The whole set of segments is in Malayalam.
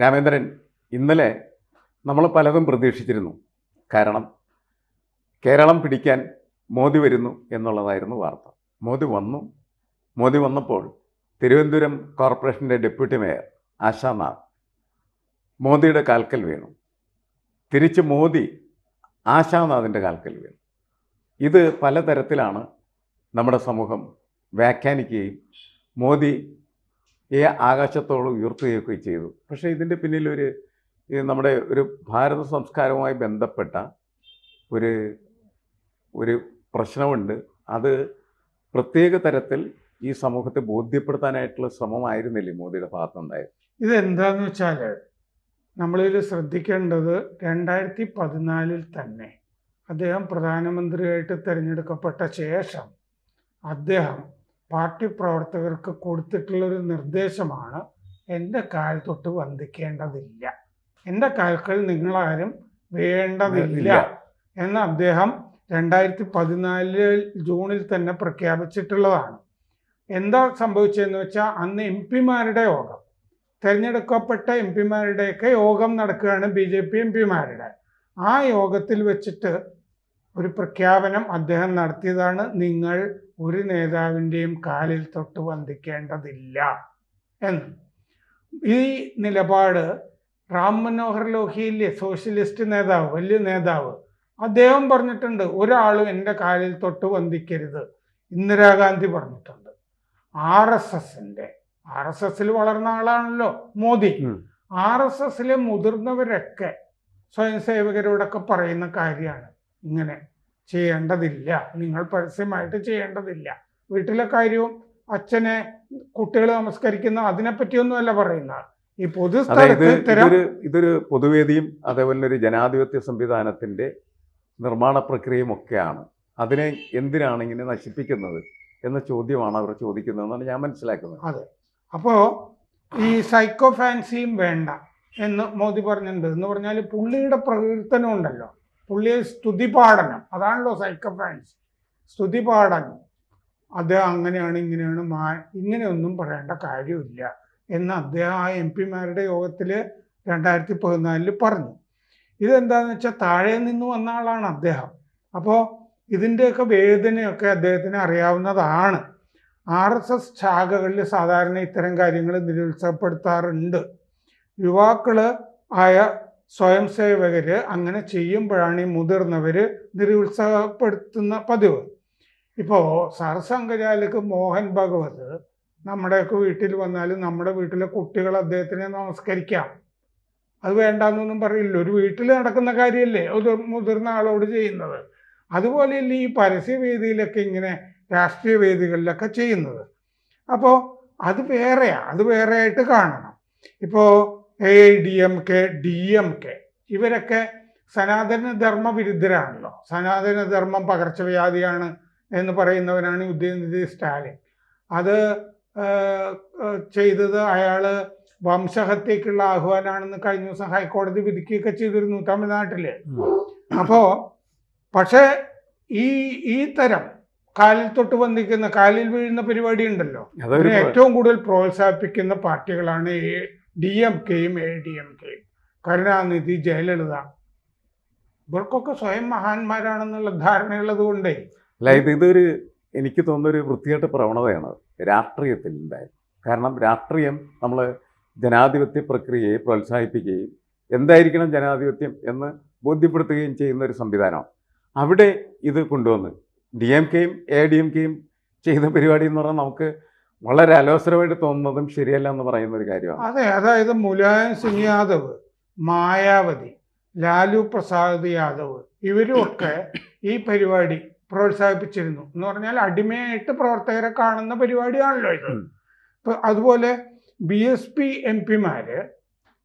രാമേന്ദ്രൻ ഇന്നലെ നമ്മൾ പലതും പ്രതീക്ഷിച്ചിരുന്നു. കാരണം കേരളം പിടിക്കാൻ മോദി വരുന്നു എന്നുള്ളതായിരുന്നു വാർത്ത. മോദി വന്നു. മോദി വന്നപ്പോൾ തിരുവനന്തപുരം കോർപ്പറേഷന്റെ ഡെപ്യൂട്ടി മേയർ ആശാനാഥ് മോദിയുടെ കാൽക്കൽ വീണു. തിരിച്ച് മോദി ആശാനാഥിന്റെ കാൽക്കൽ വീണു. ഇത് പലതരത്തിലാണ് നമ്മുടെ സമൂഹം വ്യാഖ്യാനിക്കുകയും മോദി ഈ ആകാശത്തോളം ഉയർത്തുകയൊക്കെ ചെയ്തു. പക്ഷേ ഇതിന്റെ പിന്നിലൊരു നമ്മുടെ ഒരു ഭാരത സംസ്കാരവുമായി ബന്ധപ്പെട്ട ഒരു ഒരു പ്രശ്നമുണ്ട്. അത് പ്രത്യേക തരത്തിൽ ഈ സമൂഹത്തെ ബോധ്യപ്പെടുത്താനായിട്ടുള്ള ശ്രമമായിരുന്നില്ലേ മോദിയുടെ ഭാഗത്തുണ്ടായത് ഇതെന്താന്ന് വെച്ചാൽ നമ്മളിതിൽ ശ്രദ്ധിക്കേണ്ടത് രണ്ടായിരത്തി പതിനാലിൽ തന്നെ അദ്ദേഹം പ്രധാനമന്ത്രിയായിട്ട് തിരഞ്ഞെടുക്കപ്പെട്ട ശേഷം അദ്ദേഹം പാർട്ടി പ്രവർത്തകർക്ക് കൊടുത്തിട്ടുള്ളൊരു നിർദ്ദേശമാണ് എന്റെ കാൽ തൊട്ട് വന്ദിക്കേണ്ടതില്ല. എന്റെ കാൽക്കൾ നിങ്ങളാരും വേണ്ടതില്ല. എന്ന് അദ്ദേഹം രണ്ടായിരത്തി പതിനാലിൽ ജൂണിൽ തന്നെ പ്രഖ്യാപിച്ചിട്ടുള്ളതാണ്. എന്താ സംഭവിച്ചതെന്ന് വെച്ചാൽ അന്ന് എം പിമാരുടെ യോഗം. തിരഞ്ഞെടുക്കപ്പെട്ട എം പിമാരുടെയൊക്കെ യോഗം നടക്കുകയാണ് ബി ജെ പി എം പിമാരുടെ. ആ യോഗത്തിൽ വെച്ചിട്ട് ഒരു പ്രഖ്യാപനം അദ്ദേഹം നടത്തിയതാണ് നിങ്ങൾ ഒരു നേതാവിന്റെയും കാലിൽ തൊട്ട് വന്ദിക്കേണ്ടതില്ല എന്ന്. ഈ നിലപാട് റാം മനോഹർ ലോഹിയിലെ സോഷ്യലിസ്റ്റ് നേതാവ് വലിയ നേതാവ്. അദ്ദേഹം പറഞ്ഞിട്ടുണ്ട് ഒരാളും എന്റെ കാലിൽ തൊട്ട് വന്ദിക്കരുത്. ഇന്ദിരാഗാന്ധി പറഞ്ഞിട്ടുണ്ട്. ആർ എസ് എസിന്റെ ആർ എസ് എസിൽ വളർന്ന ആളാണല്ലോ മോദി. ആർ എസ് എസിലെ മുതിർന്നവരൊക്കെ സ്വയം സേവകരോടൊക്കെ പറയുന്ന കാര്യമാണ്. ഇങ്ങനെ ചെയ്യേണ്ടതില്ല. നിങ്ങൾ പരസ്യമായിട്ട് ചെയ്യേണ്ടതില്ല. വീട്ടിലെ കാര്യവും അച്ഛനെ കുട്ടികൾ നമസ്കരിക്കുന്ന അതിനെപ്പറ്റിയൊന്നുമല്ല പറയുന്നത് ഈ ഇത്തരം ഇതൊരു ഇതൊരു പൊതുവേദിയും അതേപോലെ ഒരു ജനാധിപത്യ സംവിധാനത്തിന്റെ നിർമ്മാണ പ്രക്രിയയും ഒക്കെയാണ്. അതിനെ എന്തിനാണ് ഇങ്ങനെ നശിപ്പിക്കുന്നത് എന്ന ചോദ്യമാണ് അവർ ചോദിക്കുന്നതെന്നാണ് ഞാൻ മനസ്സിലാക്കുന്നത്. അതെ. അപ്പോൾ ഈ സൈക്കോ ഫാൻസിയും വേണ്ട എന്ന് മോദി പറഞ്ഞിട്ടുണ്ട് എന്ന് പറഞ്ഞാൽ പുള്ളിയുടെ പ്രകീർത്തനം ഉണ്ടല്ലോ. പുള്ളിയെ സ്തുതി പാടനം അതാണല്ലോ സൈക്കോ ഫാൻസി സ്തുതി പാടനം അത് അങ്ങനെയാണ് ഇങ്ങനെയാണ് മാ ഇങ്ങനെയൊന്നും പറയേണ്ട കാര്യമില്ല എന്ന് അദ്ദേഹം ആ എം പിമാരുടെ യോഗത്തിൽ രണ്ടായിരത്തി പതിനാലിൽ പറഞ്ഞു. ഇതെന്താന്ന് വെച്ചാൽ താഴെ നിന്ന് വന്ന ആളാണ് അദ്ദേഹം. അപ്പോൾ ഇതിന്റെയൊക്കെ വേദനയൊക്കെ അദ്ദേഹത്തിന് അറിയാവുന്നതാണ്. ആർ എസ് എസ് ശാഖകളിൽ സാധാരണ ഇത്തരം കാര്യങ്ങൾ നിരുത്സാഹപ്പെടുത്താറുണ്ട്. യുവാക്കൾ ആയ സ്വയം സേവകർ അങ്ങനെ ചെയ്യുമ്പോഴാണ് ഈ മുതിർന്നവർ നിരുത്സാഹപ്പെടുത്തുന്ന പതിവ്. ഇപ്പോൾ സർസംഘചാലക്ക് മോഹൻ ഭഗവത് നമ്മുടെയൊക്കെ വീട്ടിൽ വന്നാലും നമ്മുടെ വീട്ടിലെ കുട്ടികൾ അദ്ദേഹത്തിനെ നമസ്കരിക്കാം. അത് വേണ്ടാന്നൊന്നും പറയില്ല. ഒരു വീട്ടിൽ നടക്കുന്ന കാര്യമല്ലേ ഒരു മുതിർന്ന ആളോട് ചെയ്യുന്നത്. അതുപോലെയല്ല ഈ പരസ്യവേദിയിലൊക്കെ ഇങ്ങനെ രാഷ്ട്രീയ വേദികളിലൊക്കെ ചെയ്യുന്നത്. അപ്പോൾ അത് വേറെയാണ് അത് വേറെ ആയിട്ട് കാണണം. ഇപ്പോൾ A I D M K D M K. ഇവരൊക്കെ സനാതന ധർമ്മ വിരുദ്ധരാണല്ലോ സനാതന ധർമ്മം പകർച്ചവ്യാധിയാണ് എന്ന് പറയുന്നവനാണ് ഈ ഉദയനിധി സ്റ്റാലിൻ. അത് ചെയ്തത് അയാൾ വംശഹത്യക്കുള്ള ആഹ്വാനാണെന്ന് കഴിഞ്ഞ ദിവസം ഹൈക്കോടതി വിധിക്കുകയൊക്കെ ചെയ്തിരുന്നു തമിഴ്നാട്ടിൽ അപ്പോൾ പക്ഷേ ഈ ഈ തരം കാലിൽ തൊട്ട് വന്നിക്കുന്ന കാലിൽ വീഴുന്ന പരിപാടി ഉണ്ടല്ലോ ഏറ്റവും കൂടുതൽ പ്രോത്സാഹിപ്പിക്കുന്ന പാർട്ടികളാണ് ഡി എം കെയും എ ഡി എം കെയും. കരുണാനിധി ജയലളിത. ഇവർക്കൊക്കെ സ്വയം മഹാന്മാരാണെന്നുള്ള ധാരണയുള്ളത് കൊണ്ടേ. അല്ല ഇത് ഇതൊരു എനിക്ക് തോന്നുന്ന ഒരു വൃത്തികെട്ട പ്രവണതയാണ്. രാഷ്ട്രീയത്തിൽ ഉണ്ടായത്. കാരണം രാഷ്ട്രീയം നമ്മൾ ജനാധിപത്യ പ്രക്രിയയെ പ്രോത്സാഹിപ്പിക്കുകയും എന്തായിരിക്കണം ജനാധിപത്യം എന്ന് ബോധ്യപ്പെടുത്തുകയും ചെയ്യുന്ന ഒരു സംവിധാനമാണ്. അവിടെ ഇത് കൊണ്ടുവന്ന് ഡി എം കെയും എ ഡി എം കെയും ചെയ്ത പരിപാടി എന്ന് പറഞ്ഞാൽ നമുക്ക് വളരെ അലോസരമായിട്ട് തോന്നുന്നതും ശരിയല്ല എന്ന് പറയുന്ന ഒരു കാര്യമാണ്. അതെ അതായത് മുലായം സിംഗ് യാദവ് മായാവതി ലാലു പ്രസാദ് യാദവ് ഇവരുമൊക്കെ ഈ പരിപാടി പ്രോത്സാഹിപ്പിച്ചിരുന്നു. എന്ന് പറഞ്ഞാൽ അടിമയായിട്ട് പ്രവർത്തകരെ കാണുന്ന പരിപാടിയാണല്ലോ ഇത്. അതുപോലെ ബി എസ് പി എം പിമാര്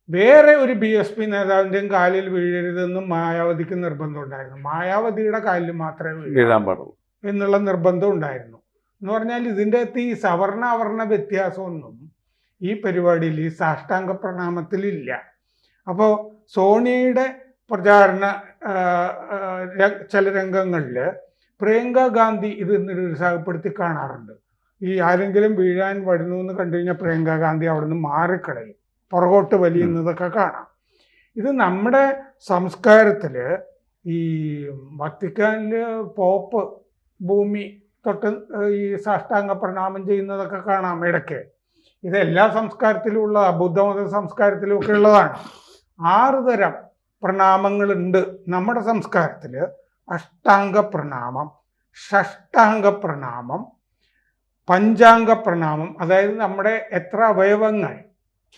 വേറെ ഒരു ബി എസ് പി നേതാവിന്റെയും കാലിൽ വീഴരുതെന്നും മായാവതിക്ക് നിർബന്ധം ഉണ്ടായിരുന്നു. മായാവതിയുടെ കാലിൽ മാത്രമേ വീഴാൻ പാടുള്ളൂ. എന്നുള്ള നിർബന്ധം ഉണ്ടായിരുന്നു. എന്ന് പറഞ്ഞാൽ ഇതിന്റെ അകത്ത് ഈ സവർണ അവർണ വ്യത്യാസമൊന്നും ഈ പരിപാടിയിൽ ഈ സാഷ്ടാംഗ പ്രണാമത്തിലില്ല അപ്പോൾ സോണിയുടെ പ്രചാരണ ചില രംഗങ്ങളിൽ പ്രിയങ്ക ഗാന്ധി ഇത് നിരുത്സാഹപ്പെടുത്തി കാണാറുണ്ട്. ഈ ആരെങ്കിലും വീഴാൻ വരുന്നു എന്ന് കണ്ടു കഴിഞ്ഞാൽ പ്രിയങ്ക ഗാന്ധി അവിടെ നിന്ന് മാറിക്കളയും. പുറകോട്ട് വലിയുന്നതൊക്കെ കാണാം. ഇത് നമ്മുടെ സംസ്കാരത്തിൽ ഈ വത്തിക്കാനിൽ പോപ്പ് ഭൂമി തൊട്ട് ഈ സാഷ്ടാംഗ പ്രണാമം ചെയ്യുന്നതൊക്കെ കാണാം ഇടയ്ക്ക്. ഇത് എല്ലാ സംസ്കാരത്തിലും ഉള്ള ബുദ്ധമത സംസ്കാരത്തിലും ഒക്കെ ഉള്ളതാണ്. ആറ് തരം പ്രണാമങ്ങളുണ്ട് നമ്മുടെ സംസ്കാരത്തിൽ അഷ്ടാംഗ പ്രണാമം ഷഷ്ടാംഗ പ്രണാമം പഞ്ചാംഗ പ്രണാമം. അതായത് നമ്മുടെ എത്ര അവയവങ്ങൾ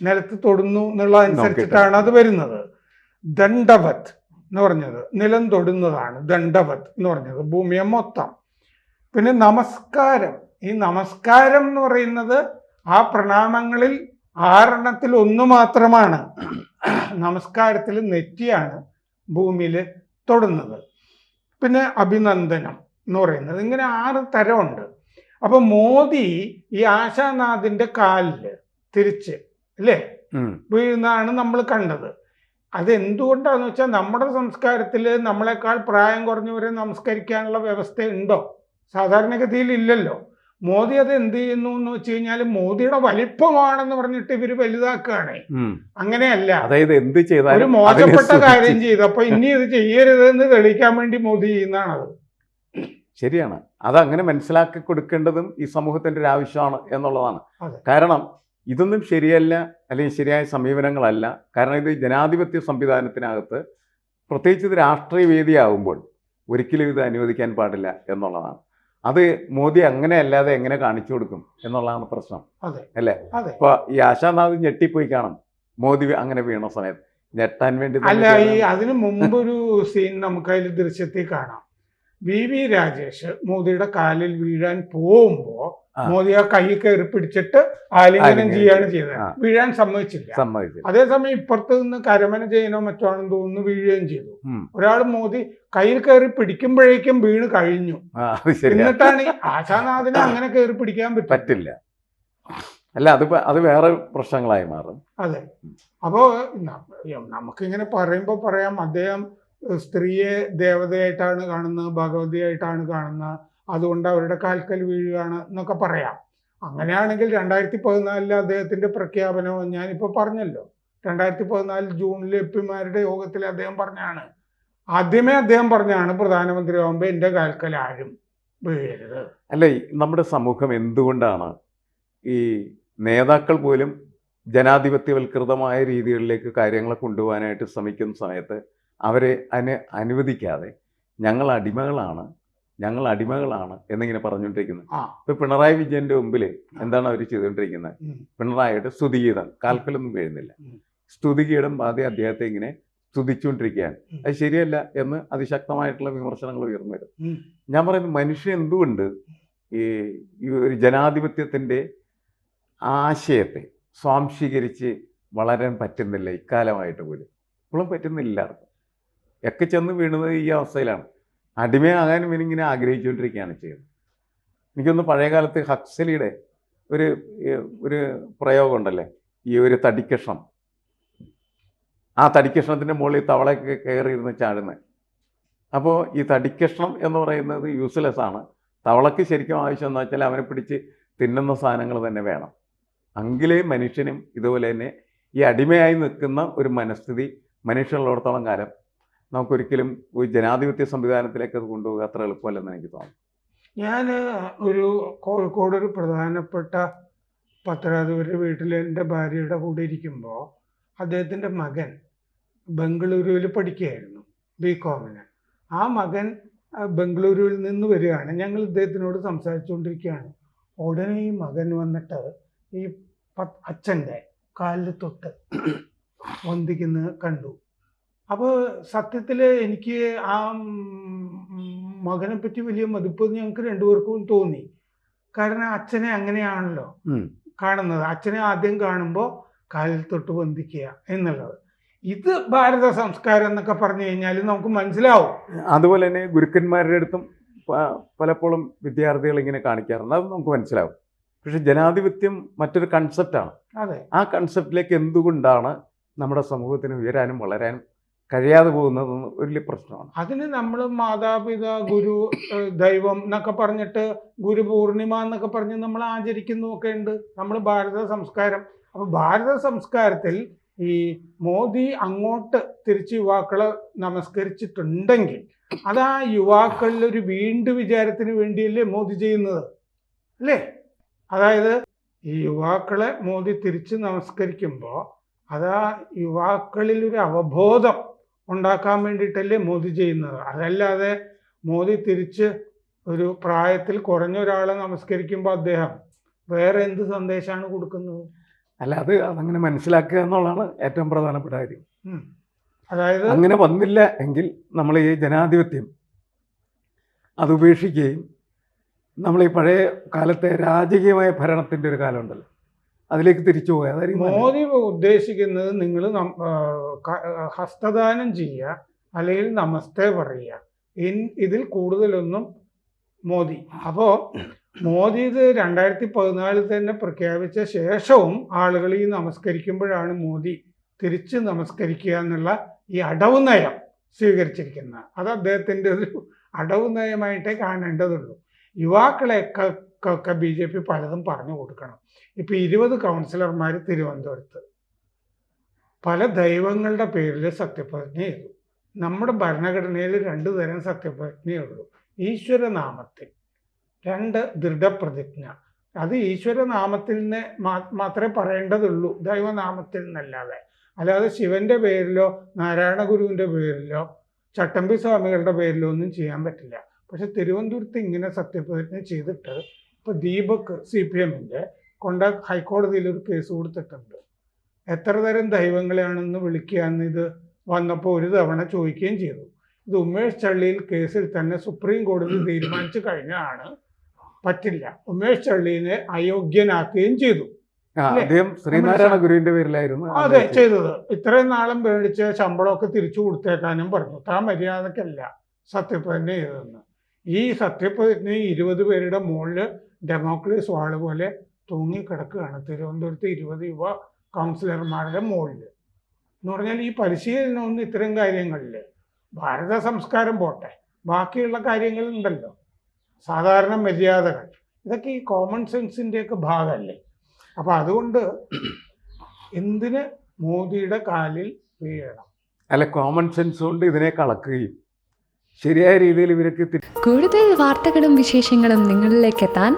നിലത്ത് തൊടുന്നു എന്നുള്ളതനുസരിച്ചിട്ടാണ് അത് വരുന്നത്. ദണ്ഡവത് എന്ന് പറഞ്ഞത്. നിലം തൊടുന്നതാണ് ദണ്ഡവത് എന്ന് പറഞ്ഞത്. ഭൂമിയെ മൊത്തം. പിന്നെ നമസ്കാരം. ഈ നമസ്കാരം എന്ന് പറയുന്നത് ആ പ്രണാമങ്ങളിൽ ആറെണ്ണത്തിൽ ഒന്ന് മാത്രമാണ്. നമസ്കാരത്തിൽ നെറ്റിയാണ് ഭൂമിയിൽ തൊടുന്നത്. പിന്നെ അഭിനന്ദനം എന്ന് പറയുന്നത്. ഇങ്ങനെ ആറ് തരമുണ്ട്. അപ്പൊ മോദി ഈ ആശാനാഥിന്റെ കാലിൽ തിരിച്ച് അല്ലേ. വീഴുന്നതാണ് നമ്മൾ കണ്ടത്. അത് എന്തുകൊണ്ടാന്ന് വെച്ചാൽ നമ്മുടെ സംസ്കാരത്തിൽ നമ്മളെക്കാൾ പ്രായം കുറഞ്ഞവരെ നമസ്കരിക്കാനുള്ള വ്യവസ്ഥ ഉണ്ടോ സാധാരണഗതിയിൽ ഇല്ലല്ലോ. മോദി അത് എന്ത് ചെയ്യുന്നു എന്ന് വെച്ച് കഴിഞ്ഞാൽ മോദിയുടെ വലിപ്പമാണെന്ന് പറഞ്ഞിട്ട് ഇവർ വലുതാക്കുകയാണ്. അങ്ങനെയല്ല. അതായത് എന്ത് ഒരു ചെയ്താലും മോശപ്പെട്ട കാര്യം ചെയ്തു. അപ്പൊ ഇനി ഇത് ചെയ്യരുത് എന്ന് തെളിയിക്കാൻ വേണ്ടി മോദി ചെയ്യുന്നതാണത്. ശരിയാണ്. അത് അങ്ങനെ മനസ്സിലാക്കി കൊടുക്കേണ്ടതും ഈ സമൂഹത്തിന്റെ ഒരു ആവശ്യമാണ് എന്നുള്ളതാണ്. കാരണം ഇതൊന്നും ശരിയല്ല അല്ലെങ്കിൽ ശരിയായ സമീപനങ്ങളല്ല. കാരണം ഇത് ജനാധിപത്യ സംവിധാനത്തിനകത്ത് പ്രത്യേകിച്ച് ഇത് രാഷ്ട്രീയ വേദിയാകുമ്പോൾ ഒരിക്കലും ഇത് അനുവദിക്കാൻ പാടില്ല എന്നുള്ളതാണ്. അത് മോദി അങ്ങനെ അല്ലാതെ എങ്ങനെ കാണിച്ചു കൊടുക്കും എന്നുള്ളതാണ് പ്രശ്നം. അല്ലേ? ഇപ്പൊ ഈ ആശാനാഥ് ഞെട്ടിപ്പോയി കാണും. മോദി അങ്ങനെ വീണ സമയത്ത്. ഞെട്ടാൻ വേണ്ടി അല്ല ഈ അതിനു മുമ്പ് മുമ്പൊരു സീൻ നമുക്ക് അതിൽ ദൃശ്യത്തിൽ കാണാം. വി വി രാജേഷ് മോദിയുടെ കാലിൽ വീഴാൻ പോകുമ്പോ. മോദി ആ കൈ കയറി പിടിച്ചിട്ട് ആലിംഗനം ചെയ്യാണ് ചെയ്തത്. വീഴാൻ സമ്മതിച്ചില്ല. സമ്മതിച്ചു അതേസമയം ഇപ്പുറത്ത് നിന്ന് കരമന ചെയ്യണോ മറ്റോ ആണെന്ന് തോന്നുന്നു വീഴുകയും ചെയ്തു. ഒരാൾ മോദി കയ്യിൽ കയറി പിടിക്കുമ്പോഴേക്കും വീണ് കഴിഞ്ഞു. എന്നിട്ടാണ് ആശാനാഥിനെ അങ്ങനെ കയറി പിടിക്കാൻ പറ്റില്ല. അല്ല അത് അത് വേറെ പ്രശ്നങ്ങളായി മാറും. അതെ. അപ്പോ നമുക്കിങ്ങനെ പറയുമ്പോൾ പറയാം അദ്ദേഹം സ്ത്രീയെ ദേവതയായിട്ടാണ് കാണുന്നത് ഭഗവതിയായിട്ടാണ് കാണുന്നത്. അതുകൊണ്ട് അവരുടെ കാൽക്കൽ വീഴുകയാണ് എന്നൊക്കെ പറയാം. അങ്ങനെയാണെങ്കിൽ രണ്ടായിരത്തി പതിനാലിലെ അദ്ദേഹത്തിന്റെ പ്രഖ്യാപനം ഞാനിപ്പോൾ പറഞ്ഞല്ലോ. രണ്ടായിരത്തി പതിനാല് ജൂണിൽ എപ്പിമാരുടെ യോഗത്തിൽ അദ്ദേഹം പറഞ്ഞാണ് ആദ്യമേ അദ്ദേഹം പറഞ്ഞാണ് പ്രധാനമന്ത്രി ആകുമ്പോൾ എന്റെ കാൽക്കൽ ആരും വീഴരുത്. അല്ല നമ്മുടെ സമൂഹം എന്തുകൊണ്ടാണ് ഈ നേതാക്കൾ പോലും ജനാധിപത്യവൽകൃതമായ രീതികളിലേക്ക് കാര്യങ്ങളെ കൊണ്ടുപോകാനായിട്ട് ശ്രമിക്കുന്ന സമയത്ത് അവരെ അതിനെ അനുവദിക്കാതെ ഞങ്ങൾ അടിമകളാണ് ഞങ്ങൾ അടിമകളാണ് എന്നിങ്ങനെ പറഞ്ഞുകൊണ്ടിരിക്കുന്നത് ഇപ്പൊ പിണറായി വിജയന്റെ മുമ്പിൽ എന്താണ് അവർ ചെയ്തുകൊണ്ടിരിക്കുന്നത്? പിണറായിട്ട് പിണറായിയുടെ സ്തുതിഗീതം. കാൽക്കലൊന്നും വീഴുന്നില്ല സ്തുതിഗീതം ആദ്യം അദ്ദേഹത്തെ ഇങ്ങനെ സ്തുതിച്ചുകൊണ്ടിരിക്കുകയാണ്. അത് ശരിയല്ല എന്ന് അതിശക്തമായിട്ടുള്ള വിമർശനങ്ങൾ ഉയർന്നു വരും. ഞാൻ പറയുന്നത് മനുഷ്യൻ എന്തുകൊണ്ട് ഈ ഒരു ജനാധിപത്യത്തിന്റെ ആശയത്തെ സ്വാംശീകരിച്ച് വളരാൻ പറ്റുന്നില്ല ഇക്കാലമായിട്ട് പോലും? ഇപ്പോഴും പറ്റുന്നില്ല ഒക്കെ ചെന്ന് വീണത് ഈ അവസ്ഥയിലാണ്. അടിമയാകാൻ ഇവനിങ്ങനെ ആഗ്രഹിച്ചുകൊണ്ടിരിക്കുകയാണ് ചെയ്യുന്നത്. എനിക്കൊന്ന് പഴയകാലത്ത് ഹക്സലിയുടെ ഒരു ഒരു പ്രയോഗമുണ്ടല്ലേ? ഈ ഒരു തടിക്കഷ്ണം. ആ തടിക്കഷ്ണത്തിന്റെ മുകളിൽ തവളയൊക്കെ കയറിയിരുന്ന് ചാടുന്നത്. അപ്പോൾ ഈ തടിക്കഷ്ണം എന്ന് പറയുന്നത് യൂസ്ലെസ് ആണ്. തവളക്ക് ശരിക്കും ആവശ്യം എന്ന് വെച്ചാൽ അവനെ പിടിച്ച് തിന്നുന്ന സാധനങ്ങൾ തന്നെ വേണം. അങ്കിലേ മനുഷ്യനും ഇതുപോലെ തന്നെ ഈ അടിമയായി നിൽക്കുന്ന ഒരു മനസ്ഥിതി മനുഷ്യനുള്ളിടത്തോളം കാലം നമുക്കൊരിക്കലും ഒരു ജനാധിപത്യ സംവിധാനത്തിലേക്ക് അത് കൊണ്ടുപോകുക അത്ര എളുപ്പമല്ലെന്ന് എനിക്ക് തോന്നുന്നു. ഞാൻ ഒരു കോഴിക്കോട് ഒരു പ്രധാനപ്പെട്ട പത്രാധിപരുടെ വീട്ടിൽ എന്റെ ഭാര്യയുടെ കൂടെ ഇരിക്കുമ്പോൾ അദ്ദേഹത്തിന്റെ മകൻ ബംഗളൂരുവിൽ പഠിക്കുകയായിരുന്നു ബി കോമിന് ആ മകൻ ബംഗളൂരുവിൽ നിന്ന് വരികയാണ്. ഞങ്ങൾ ഇദ്ദേഹത്തിനോട് സംസാരിച്ചുകൊണ്ടിരിക്കുകയാണ്. ഉടനെ ഈ മകൻ വന്നിട്ട് ഈ പ- അച്ഛന്റെ കാലിൽ തൊട്ട് വന്ദിക്കുന്നത് കണ്ടു. അപ്പോൾ സത്യത്തിൽ എനിക്ക് ആ മകനെ പറ്റി വലിയ മതിപ്പ് ഞങ്ങൾക്ക് രണ്ടുപേർക്കും തോന്നി. കാരണം അച്ഛനെ അങ്ങനെയാണല്ലോ കാണുന്നത്. അച്ഛനെ ആദ്യം കാണുമ്പോൾ കാലിൽ തൊട്ട് ബന്ധിക്കുക എന്നുള്ളത്. ഇത് ഭാരത സംസ്കാരം എന്നൊക്കെ പറഞ്ഞു കഴിഞ്ഞാൽ നമുക്ക് മനസ്സിലാവും. അതുപോലെ തന്നെ ഗുരുക്കന്മാരുടെ അടുത്തും പലപ്പോഴും വിദ്യാർത്ഥികൾ ഇങ്ങനെ കാണിക്കാറുണ്ട്. അത് നമുക്ക് മനസ്സിലാവും. പക്ഷെ ജനാധിപത്യം മറ്റൊരു കൺസെപ്റ്റാണ് അതെ. ആ കൺസെപ്റ്റിലേക്ക് എന്തുകൊണ്ടാണ് നമ്മുടെ സമൂഹത്തിന് ഉയരാനും വളരാനും കഴിയാതെ പോകുന്നതെന്ന് വലിയ പ്രശ്നമാണ്. അതിന് നമ്മൾ മാതാപിതാ ഗുരു ദൈവം എന്നൊക്കെ പറഞ്ഞിട്ട് ഗുരു പൂർണിമ എന്നൊക്കെ പറഞ്ഞ് നമ്മൾ ആചരിക്കുന്നതൊക്കെ ഉണ്ട്. നമ്മൾ ഭാരത സംസ്കാരം. അപ്പൊ ഭാരത സംസ്കാരത്തിൽ ഈ മോദി അങ്ങോട്ട് തിരിച്ച് യുവാക്കളെ നമസ്കരിച്ചിട്ടുണ്ടെങ്കിൽ അത് ആ യുവാക്കളിൽ ഒരു വീണ്ടും വിചാരത്തിന് വേണ്ടിയല്ലേ മോദി ചെയ്യുന്നത്? അല്ലേ? അതായത് ഈ യുവാക്കളെ മോദി തിരിച്ച് നമസ്കരിക്കുമ്പോൾ അതാ യുവാക്കളിൽ ഒരു അവബോധം ഉണ്ടാക്കാൻ വേണ്ടിയിട്ടല്ലേ മോദി ചെയ്യുന്നത്. അതല്ലാതെ മോദി തിരിച്ച് ഒരു പ്രായത്തിൽ കുറഞ്ഞ ഒരാളെ നമസ്കരിക്കുമ്പോൾ അദ്ദേഹം വേറെ എന്ത് സന്ദേശമാണ് കൊടുക്കുന്നത്? അല്ല അത് അതങ്ങനെ മനസ്സിലാക്കുക എന്നുള്ളതാണ് ഏറ്റവും പ്രധാനപ്പെട്ട കാര്യം. അതായത് അങ്ങനെ വന്നില്ല എങ്കിൽ നമ്മൾ ഈ ജനാധിപത്യം അത് ഉപേക്ഷിക്കുകയും നമ്മൾ ഈ പഴയ കാലത്തെ രാജകീയമായ ഭരണത്തിന്റെ ഒരു കാലമുണ്ടല്ലോ. അതിലേക്ക് തിരിച്ചു പോയത് മോദി ഉദ്ദേശിക്കുന്നത് നിങ്ങൾ ഹസ്തദാനം ചെയ്യുക അല്ലെങ്കിൽ നമസ്തേ പറയുക. ഇതിൽ കൂടുതലൊന്നും മോദി. അപ്പോൾ മോദി ഇത് രണ്ടായിരത്തി പതിനാലിൽ തന്നെ പ്രഖ്യാപിച്ച ശേഷവും ആളുകൾ ഈ നമസ്കരിക്കുമ്പോഴാണ് മോദി തിരിച്ച് നമസ്കരിക്കുക എന്നുള്ള ഈ അടവ് നയം സ്വീകരിച്ചിരിക്കുന്നത്. അത് അദ്ദേഹത്തിന്റെ ഒരു അടവ് നയമായിട്ടേ കാണേണ്ടതുള്ളൂ. യുവാക്കളെയൊക്കെ ബി ജെ പി പലതും പറഞ്ഞു കൊടുക്കണം. ഇപ്പം ഇരുപത് കൗൺസിലർമാർ തിരുവനന്തപുരത്ത്. പല ദൈവങ്ങളുടെ പേരിൽ സത്യപ്രതിജ്ഞ ചെയ്തു. നമ്മുടെ ഭരണഘടനയിൽ രണ്ട് തരം സത്യപ്രതിജ്ഞയുള്ളൂ ഈശ്വരനാമത്തിൽ രണ്ട് ദൃഢപ്രതിജ്ഞ. അത് ഈശ്വരനാമത്തിൽ നിന്ന് മാത്രമേ പറയേണ്ടതുള്ളൂ. ദൈവനാമത്തിൽ നിന്നല്ലാതെ അല്ലാതെ ശിവന്റെ പേരിലോ നാരായണ ഗുരുവിന്റെ പേരിലോ ചട്ടമ്പി സ്വാമികളുടെ പേരിലോ ഒന്നും ചെയ്യാൻ പറ്റില്ല. പക്ഷെ തിരുവനന്തപുരത്ത് ഇങ്ങനെ സത്യപ്രതിജ്ഞ ചെയ്തിട്ട് ഇപ്പോൾ ദീപക് സി പി എമ്മിന്റെ കൊണ്ട് ഹൈക്കോടതിയിൽ ഒരു കേസ് കൊടുത്തിട്ടുണ്ട്. എത്ര തരം ദൈവങ്ങളെയാണെന്ന് വിളിക്കുക എന്ന് ഇത് വന്നപ്പോൾ ഒരു തവണ ചോദിക്കുകയും ചെയ്തു. ഇത് ഉമേഷ് ചള്ളിയിൽ കേസിൽ തന്നെ സുപ്രീം കോടതി തീരുമാനിച്ചു കഴിഞ്ഞാണ് പറ്റില്ല. ഉമേഷ് ചള്ളിനെ അയോഗ്യനാക്കുകയും ചെയ്തു? അദ്ദേഹം ശ്രീനാരായണ ഗുരുവിന്റെ പേരിലായിരുന്നു അതെ ചെയ്തത്. ഇത്രയും നാളും മേടിച്ച ശമ്പളമൊക്കെ തിരിച്ചു കൊടുത്തേക്കാനും പറഞ്ഞു. താൻ മര്യാദക്കല്ല സത്യപ്രതിജ്ഞ ചെയ്തതെന്ന്. ഈ സത്യപ്രതിജ്ഞ ഇരുപത് പേരുടെ മുകളിൽ ഡെമോക്രേസ് വാൾ പോലെ തൂങ്ങിക്കിടക്കുകയാണ്. തിരുവനന്തപുരത്ത് ഇരുപത് യുവ കൗൺസിലർമാരുടെ മുകളിൽ എന്ന് പറഞ്ഞാൽ ഈ പരിശീലനമൊന്നും ഇത്തരം കാര്യങ്ങളിൽ ഭാരത സംസ്കാരം പോട്ടെ. ബാക്കിയുള്ള കാര്യങ്ങളുണ്ടല്ലോ. സാധാരണ മര്യാദകൾ. ഇതൊക്കെ ഈ കോമൺ സെൻസിന്റെയൊക്കെ ഭാഗമല്ലേ? അപ്പം അതുകൊണ്ട് എന്തിന് മോദിയുടെ കാലിൽ വീഴണം? അല്ല കോമൺ സെൻസ് കൊണ്ട് ഇതിനെ കളക്കുകയും ശരിയായ രീതിയിൽ ഇവർക്ക് തി- കൂടുതൽ വാർത്തകളും വിശേഷങ്ങളും നിങ്ങളിലേക്ക് എത്താൻ